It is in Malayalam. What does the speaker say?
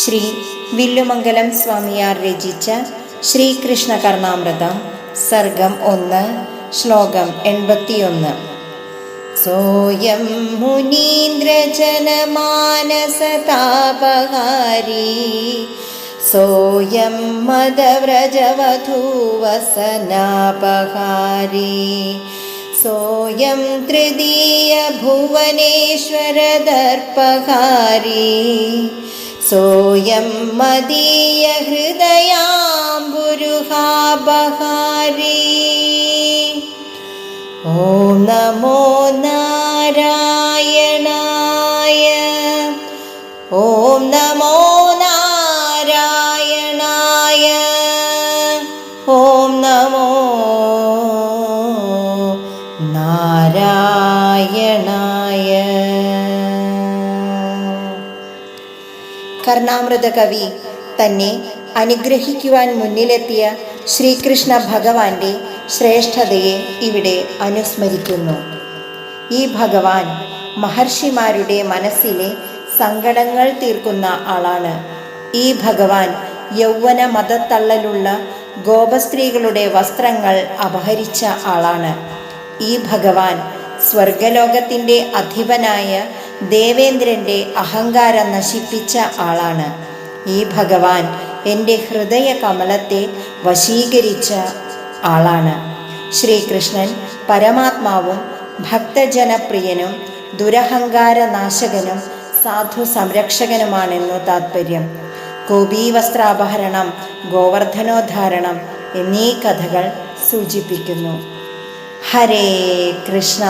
ശ്രീ വില്ലുമംഗലം സ്വാമിയാർ രചിച്ച ശ്രീകൃഷ്ണ കർണാമൃതം സർഗം ഒന്ന് ശ്ലോകം എൺപത്തിയൊന്ന് सोऽयं मुनीन्द्रजनमानसतापहारी सोऽयं मदव्रजवधूवसनापहारी सोऽयं तृतीयभुवनेश्वरदर्पहारी सोऽयं मदीयहृदयाम्बुरुहाबहारी ॐ नमो नारायणाय ॐ नमो नारायणाय ॐ नमो नारायणाय കർണാമൃത കവി തന്നെ അനുഗ്രഹിക്കുവാൻ മുന്നിലെത്തിയ ശ്രീകൃഷ്ണ ഭഗവാന്റെ ശ്രേഷ്ഠതയെ ഇവിടെ അനുസ്മരിക്കുന്നു. ഈ ഭഗവാൻ മഹർഷിമാരുടെ മനസ്സിലെ സങ്കടങ്ങൾ തീർക്കുന്ന ആളാണ്. ഈ ഭഗവാൻ യൗവന മതത്തള്ളലുള്ള ഗോപസ്ത്രീകളുടെ വസ്ത്രങ്ങൾ അപഹരിച്ച ആളാണ്. ഈ ഭഗവാൻ സ്വർഗലോകത്തിന്റെ അധിപനായ ദേവേന്ദ്രന്റെ അഹങ്കാരം നശിപ്പിച്ച ആളാണ്. ഈ ഭഗവാൻ എന്റെ ഹൃദയ കമലത്തെ വശീകരിച്ച ആളാണ്. ശ്രീകൃഷ്ണൻ പരമാത്മാവും ഭക്തജനപ്രിയനും ദുരഹങ്കാരനാശകനും സാധു സംരക്ഷകനുമാണെന്നു താത്പര്യം. ഗോപീവസ്ത്രാപഹരണം ഗോവർദ്ധനോദ്ധാരണം എന്നീ കഥകൾ സൂചിപ്പിക്കുന്നു. ഹരേ കൃഷ്ണ.